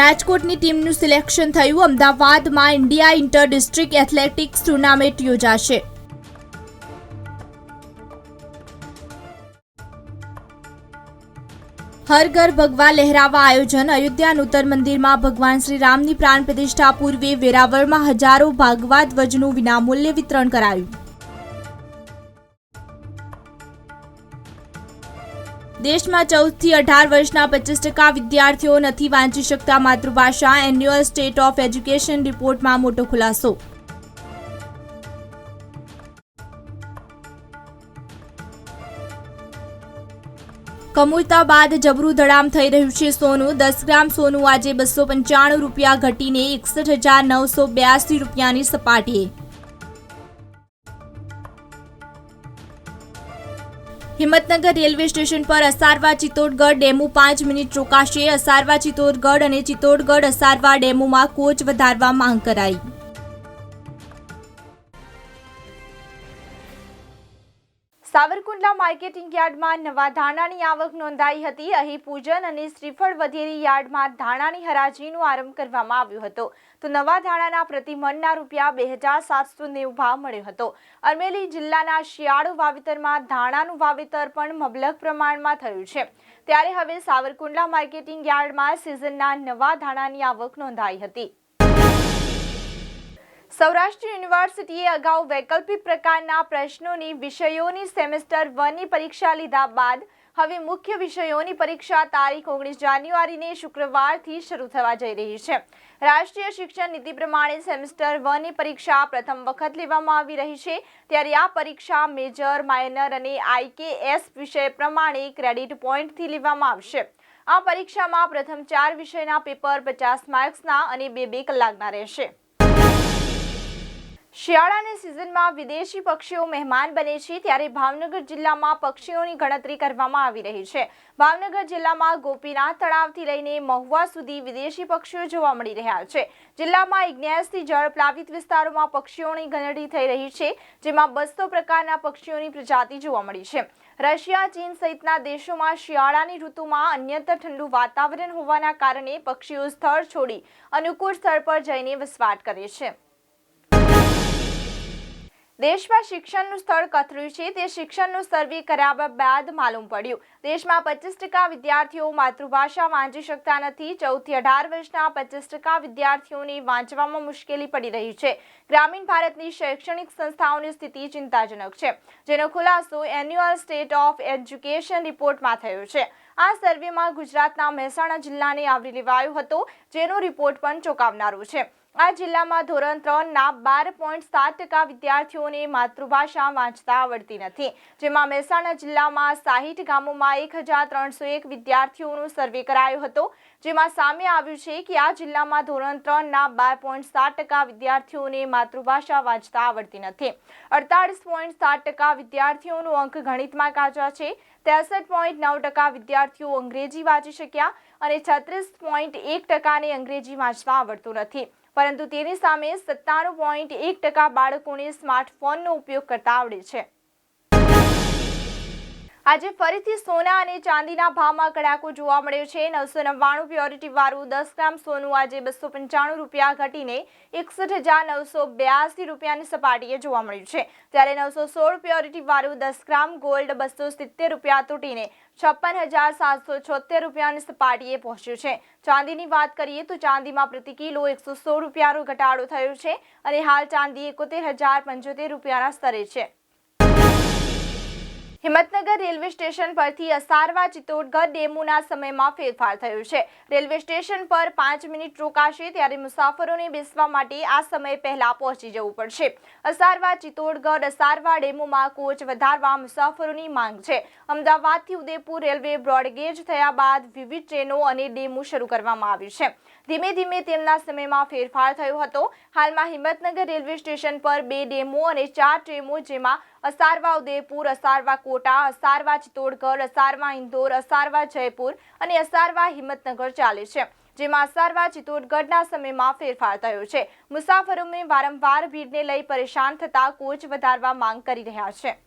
રાજકોટની ટીમનું સિલેક્શન થયું. અમદાવાદમાં India inter district athletics tournament યોજાશે. હરઘર ભગવા લહેરાવા આયોજન. અયોધ્યા નૂતન મંદિરમાં ભગવાન શ્રી રામની પ્રાણ પ્રતિષ્ઠા પૂર્વે વેરાવળમાં હજારો ભાગવા ધ્વજનું વિનામૂલ્યે વિતરણ કરાયું. દેશમાં ચૌદથી અઢાર વર્ષના પચીસ ટકા વિદ્યાર્થીઓ નથી વાંચી શકતા માતૃભાષા એન્યુઅલ સ્ટેટ ઓફ એજ્યુકેશન રિપોર્ટમાં મોટો ખુલાસો. કમૂરતા બાદ જબરું ધડામ થઈ રહ્યું છે સોનું. દસ ગ્રામ સોનું આજે બસો પંચાણું રૂપિયા ઘટીને એકસઠ હજાર નવસો બ્યાસી રૂપિયાની સપાટીએ હિંમતનગર રેલવે સ્ટેશન પર અસારવા ચિત્તોડગઢ ડેમુ પાંચ મિનિટ રોકાશે. અસારવા ચિત્તોડગઢ અને ચિત્તોડગઢ અસારવા ડેમુમાં કોચ વધારવા માંગ કરાઈ. સાવરકુંડલા માર્કેટિંગ યાર્ડમાં નવા ધાણાની આવક નોંધાઈ હતી. અહીં પૂજન અને શ્રીફળ વધેરી યાર્ડમાં ધાણાની હરાજીનો આરંભ કરવામાં આવ્યો હતો. તો નવા ધાણાના પ્રતિ મણના રૂપિયા બે હજાર સાતસો નેવું ભાવ મળ્યો હતો. અરમેલી જિલ્લાના શિયાળુ વાવેતરમાં ધાણાનું વાવેતર પણ મબલક પ્રમાણમાં થયું છે. ત્યારે હવે સાવરકુંડલા માર્કેટિંગ યાર્ડમાં સિઝનના નવા ધાણાની આવક નોંધાઈ હતી. સૌરાષ્ટ્ર યુનિવર્સિટીએ અગાઉ વૈકલ્પિક પ્રકારના પ્રશ્નોની વિષયોની સેમેસ્ટર વનની પરીક્ષા લીધા બાદ હવે મુખ્ય વિષયોની પરીક્ષા તારીખ ઓગણીસ જાન્યુઆરીને શુક્રવારથી શરૂ થવા જઈ રહી છે. રાષ્ટ્રીય શિક્ષણ નીતિ પ્રમાણે સેમેસ્ટર વનની પરીક્ષા પ્રથમ વખત લેવામાં આવી રહી છે. ત્યારે આ પરીક્ષા મેજર, માઇનર અને આઈકેએસ વિષય પ્રમાણે ક્રેડિટ પોઈન્ટથી લેવામાં આવશે. આ પરીક્ષામાં પ્રથમ ચાર વિષયના પેપર પચાસ માર્ક્સના અને બે બે કલાકના રહેશે. શિયાળાની સિઝનમાં વિદેશી પક્ષીઓ મહેમાન બને છે, ત્યારે ભાવનગર જિલ્લામાં પક્ષીઓની ગણતરી કરવામાં આવી રહી છે. ભાવનગર જિલ્લામાં ગોપીનાથ તળાવથી લઈને મહુવા સુધી વિદેશી પક્ષીઓ જોવા મળી રહ્યા છે. જિલ્લામાં ઇગ્નેસથી જળ પ્લાવિત વિસ્તારોમાં પક્ષીઓની ગણતરી થઈ રહી છે, જેમાં બસો પ્રકારના પક્ષીઓની પ્રજાતિ જોવા મળી છે. રશિયા, ચીન સહિતના દેશોમાં શિયાળાની ઋતુમાં અન્યત્ર ઠંડુ વાતાવરણ હોવાના કારણે પક્ષીઓ સ્થળ છોડી અનુકૂળ સ્થળ પર જઈને વસવાટ કરે છે. દેશમાં શિક્ષણનું સ્તર કથળ્યું છે. તે શિક્ષણનું સર્વે કર્યા બાદ માલુમ પડ્યું. દેશમાં પચીસ ટકા વિદ્યાર્થીઓ માતૃભાષા વાંચી શકતા નથી. ચૌદથી અઢાર વર્ષના પચીસ ટકા વિદ્યાર્થીઓને વાંચવામાં મુશ્કેલી પડી રહી છે. ગ્રામીણ ભારતની શૈક્ષણિક સંસ્થાઓની સ્થિતિ ચિંતાજનક છે. જેનો ખુલાસો એન્યુઅલ સ્ટેટ ઓફ એજ્યુકેશન રિપોર્ટમાં થયો છે. આ સર્વેમાં ગુજરાતના મહેસાણા જિલ્લાને આવરી લેવાયો હતો, જેનો રિપોર્ટ પણ ચોંકાવનારો છે. આ જિલ્લામાં ધોરણ ત્રણના બાર પોઈન્ટ સાત ટકા વિદ્યાર્થીઓને માતૃભાષા વાંચતા આવડતી નથી. જેમાં મહેસાણા જિલ્લામાં સાહીઠ ગામોમાં એક હજાર ત્રણસો એક વિદ્યાર્થીઓનો સર્વે કરાયો હતો. જેમાં સામે આવ્યું છે કે આ જિલ્લામાં ધોરણ ત્રણના બાર પોઈન્ટ સાત ટકા વિદ્યાર્થીઓને માતૃભાષા વાંચતા આવડતી નથી. અડતાળીસ પોઈન્ટ સાત ટકા વિદ્યાર્થીઓનો અંક ગણિતમાં કાચા છે. ત્રેસઠ પોઈન્ટ નવ ટકા વિદ્યાર્થીઓ અંગ્રેજી વાંચી શક્યા અને છત્રીસ પોઈન્ટ એક ટકાને અંગ્રેજી વાંચતા આવડતું નથી. પરંતુ તેની સામે સત્તાણું પોઈન્ટ એક ટકા બાળકોને સ્માર્ટફોનનો ઉપયોગ કરતા આવડે છે. આજે ફરીથી સોના અને ચાંદીના ભાવમાં કડાકો જોવા મળ્યો છે. નવસો નવ્વાણું પ્યોરિટી વાળું દસ ગ્રામ સોનું આજે બસો પંચાણું રૂપિયા ઘટીને એકસઠ હજાર નવસો બ્યાસી રૂપિયાની સપાટીએ જોવા મળ્યું છે. ત્યારે નવસો સોળ પ્યોરિટી વાળું દસ ગ્રામ ગોલ્ડ બસો સિત્તેર રૂપિયા તૂટીને છપ્પન હજાર સાતસો છોતેર રૂપિયાની સપાટીએ પહોંચ્યું છે. ચાંદીની વાત કરીએ તો ચાંદીમાં પ્રતિ કિલો એકસો સોળ રૂપિયાનો ઘટાડો થયો છે અને હાલ ચાંદી એકોતેર હજાર પંચોતેર રૂપિયાના સ્તરે છે. હિંમતનગર રેલવે સ્ટેશન પરથી અસારવા ચિત્તોડગઢ ડેમુના સમયમાં ફેરફાર થયો છે. રેલવે સ્ટેશન પર પાંચ મિનિટ રોકાશે ત્યારે મુસાફરોને બેસવા માટે આ સમય પહેલા પહોંચી જવું પડશે. અસારવા ચિત્તોડગઢ અસારવા ડેમુમાં કોચ વધારવા મુસાફરોની માંગ છે. અમદાવાદથી ઉદયપુર રેલવે બ્રોડગેજ થયા બાદ વિવિધ ટ્રેનો અને ડેમુ શરૂ કરવામાં આવ્યું છે. ધીમે ધીમે તેમના સમયમાં ફેરફાર થયો હતો. હાલમાં હિંમતનગર રેલવે સ્ટેશન પર બે ડેમો અને ચાર ટ્રેમો જેમાં અસારવા ઉદયપુર, અસારવા કોટા, અસારવા, ચિત્તોડગઢ, અસારવા, ઇન્દોર, અસારવા, જયપુર અને અસારવા, હિંમતનગર ચાલે છે. જેમાં અસારવા, ચિત્તોડગઢના સમયમાં ફેરફાર થયો છે. મુસાફરોને વારંવાર ભીડને લઈ પરેશાન થતા કોચ વધારવા માંગ કરી રહ્યા છે.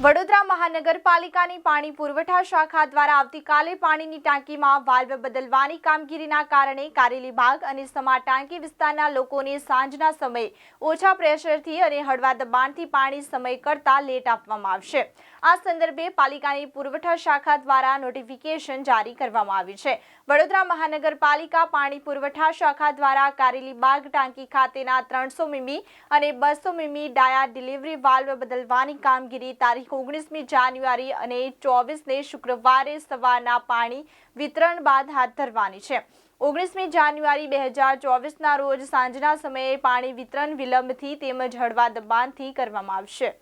વડોદરા મહાનગરપાલિકાની પાણી પુરવઠા શાખા દ્વારા આવતીકાલે પાણીની ટાંકીમાં વાલ્વ બદલવાની કામગીરીના કારણે કારેલી બાગ અને સમા ટાંકી વિસ્તારના લોકોને સાંજના સમયે ઓછા પ્રેશરથી અને હળવા દબાણથી પાણી સમય કરતાં લેટ આપવામાં આવશે. આ સંદર્ભે પાલિકાની પુરવઠા શાખા દ્વારા નોટિફિકેશન જારી કરવામાં આવ્યું છે. વડોદરા મહાનગરપાલિકા પાણી પુરવઠા શાખા દ્વારા કારેલી બાગ ટાંકી ખાતેના ત્રણસો મીમી અને બસો મીમી ડાયા ડિલિવરી વાલ્વ બદલવાની કામગીરી તારીખ ઓગણીસમી જાન્યુઆરી અને ચોવીસને શુક્રવારે સવારના પાણી વિતરણ બાદ હાથ ધરવાની છે. ઓગણીસમી જાન્યુઆરી બે હજાર ચોવીસના રોજ સાંજના સમયે પાણી વિતરણ વિલંબથી તેમજ હળવા દબાણથી કરવામાં આવશે.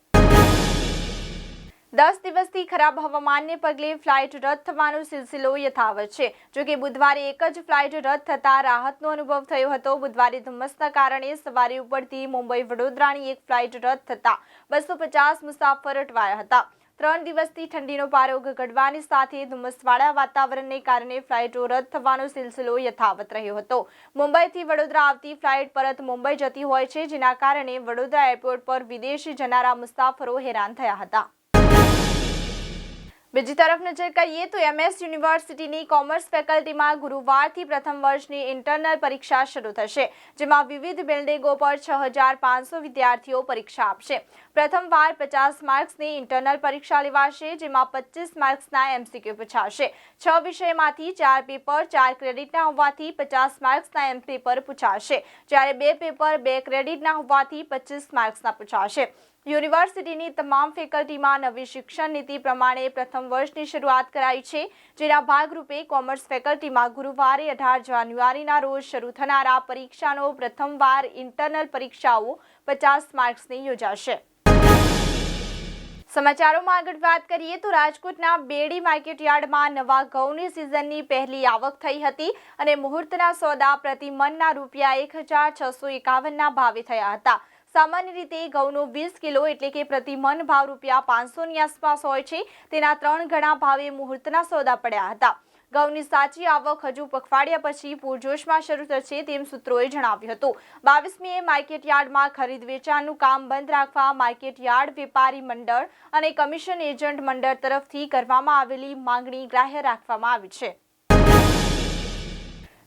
દસ દિવસથી ખરાબ હવામાનને પગલે ફ્લાઇટ રદ થવાનો સિલસિલો યથાવત છે. જોકે બુધવારે એક જ ફ્લાઇટ રદ થતાં રાહતનો અનુભવ થયો હતો. બુધવારે ધુમ્મસના કારણે સવારે ઉપડતી મુંબઈ વડોદરાની એક ફ્લાઇટ રદ થતાં બસો પચાસ મુસાફર અટવાયા હતા. ત્રણ દિવસથી ઠંડીનો પારો ગગડવાની સાથે ધુમ્મસવાળા વાતાવરણને કારણે ફ્લાઇટો રદ થવાનો સિલસિલો યથાવત રહ્યો હતો. મુંબઈથી વડોદરા આવતી ફ્લાઇટ પરત મુંબઈ જતી હોય છે, જેના કારણે વડોદરા એરપોર્ટ પર વિદેશી જનારા મુસાફરો હેરાન થયા હતા. બીજી તરફ નજર કરીએ તો એમએસ યુનિવર્સિટીની કોમર્સ ફેકલ્ટીમાં ગુરુવારથી પ્રથમ વર્ષની ઇન્ટરનલ પરીક્ષા શરૂ થશે, જેમાં વિવિધ બિલ્ડિંગો પર છ હજાર પાંચસો વિદ્યાર્થીઓ પરીક્ષા આપશે. પ્રથમવાર પચાસ માર્ક્સની ઇન્ટરનલ પરીક્ષા લેવાશે, જેમાં પચીસ માર્ક્સના એમસીક્યુ પૂછાશે. છ વિષયમાંથી ચાર પેપર, ચાર ક્રેડિટના હોવાથી પચાસ માર્ક્સના એમ પેપર પૂછાશે. જ્યારે બે પેપર, બે ક્રેડિટના હોવાથી પચીસ માર્ક્સના પૂછાશે. યુનિવર્સિટીની તમામ ફેકલ્ટીમાં નવી શિક્ષણ નીતિ પ્રમાણે પ્રથમ વર્ષની શરૂઆત કરાઈ છે, જેના ભાગરૂપે કોમર્સ ફેકલ્ટીમાં ગુરુવારે અઢાર જાન્યુઆરીના રોજ શરૂ થનારા પરીક્ષાનો પ્રથમવાર ઇન્ટરનલ પરીક્ષાઓ પચાસ માર્ક્સની યોજાશે. સમાચારોમાં આગળ વાત કરીએ તો રાજકોટના બેડી માર્કેટ યાર્ડમાં નવા ઘઉંની સિઝનની પહેલી આવક થઈ હતી અને મુહૂર્તના સોદા પ્રતિ મનના રૂપિયા એક હજાર છસો એકાવનના ભાવે થયા હતા. સામાન્ય રીતે ઘઉંનો વીસ કિલો એટલે કે પ્રતિ મન ભાવ રૂપિયા પાંચસોની આસપાસ હોય છે. તેના ત્રણ ગણા ભાવે મુહૂર્તના સોદા પડ્યા હતા. ઘઉંની સાચી આવક હજુ પખવાડિયા પછી પૂરજોશમાં શરૂ થશે તેમ સૂત્રોએ જણાવ્યું હતું. બાવીસમીએ માર્કેટ યાર્ડમાં ખરીદ વેચાણનું કામ બંધ રાખવા માર્કેટ યાર્ડ વેપારી મંડળ અને કમિશન એજન્ટ મંડળ તરફથી કરવામાં આવેલી માંગણી ગ્રાહ્ય રાખવામાં આવી છે.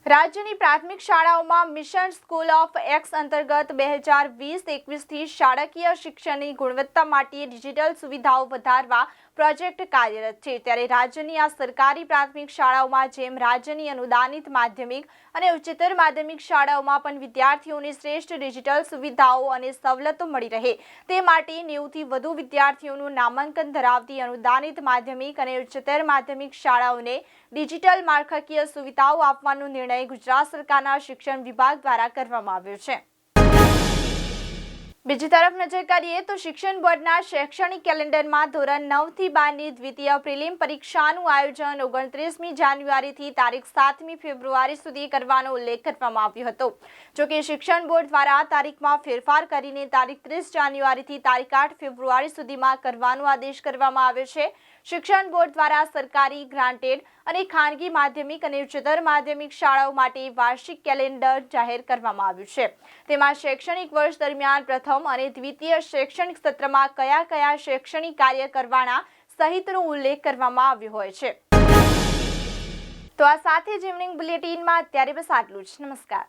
રાજ્યની પ્રાથમિક શાળાઓમાં મિશન સ્કૂલ ઓફ એક્સ અંતર્ગત બે હજાર વીસ, એકવીસથી શાળાકીય શિક્ષણની ગુણવત્તા માટે ડિજિટલ સુવિધાઓ વધારવા પ્રોજેક્ટ કાર્યરત છે. ત્યારે રાજ્યની આ સરકારી પ્રાથમિક શાળાઓમાં, જેમ રાજ્યની અનુદાનિત માધ્યમિક અને ઉચ્ચતર માધ્યમિક શાળાઓમાં પણ વિદ્યાર્થીઓને શ્રેષ્ઠ ડિજિટલ સુવિધાઓ અને સવલતો મળી રહે. તે માટે નેવુંથી વધુ વિદ્યાર્થીઓનું નામાંકન ધરાવતી અનુદાનિત માધ્યમિક અને ઉચ્ચતર માધ્યમિક શાળાઓને ડિજિટલ માળખાકીય સુવિધાઓ આપવાનો નિર્ણય ગુજરાત સરકારના શિક્ષણ વિભાગ દ્વારા કરવામાં આવ્યો છે. બીજી તરફ નજર કરીએ તો શિક્ષણ બોર્ડના શૈક્ષણિક કેલેન્ડરમાં ધોરણ નવથી બારની દ્વિતીય પ્રિલિમ પરીક્ષાનું આયોજન ઓગણત્રીસમી જાન્યુઆરીથી તારીખ સાતમી ફેબ્રુઆરી સુધી કરવાનો ઉલ્લેખ કરવામાં આવ્યો હતો. જોકે શિક્ષણ બોર્ડ દ્વારા તારીખમાં ફેરફાર કરીને તારીખ ત્રીસ જાન્યુઆરીથી તારીખ આઠ ફેબ્રુઆરી સુધીમાં કરવાનો આદેશ કરવામાં આવ્યો છે. શિક્ષણ બોર્ડ દ્વારા સરકારી ગ્રાન્ટેડ અને ખાનગી માધ્યમિક અને ઉચ્ચતર માધ્યમિક શાળાઓ માટે વાર્ષિક કેલેન્ડર જાહેર કરવામાં આવ્યું છે. તેમાં શૈક્ષણિક વર્ષ દરમિયાન પ્રથમ અને દ્વિતીય શૈક્ષણિક સત્રમાં કયા કયા શૈક્ષણિક કાર્ય કરવાના સહિતનો ઉલ્લેખ કરવામાં આવ્યો હોય છે. તો આ સાથે જ ઇવનિંગ બુલેટિનમાં અત્યારે બસ આટલું જ. નમસ્કાર.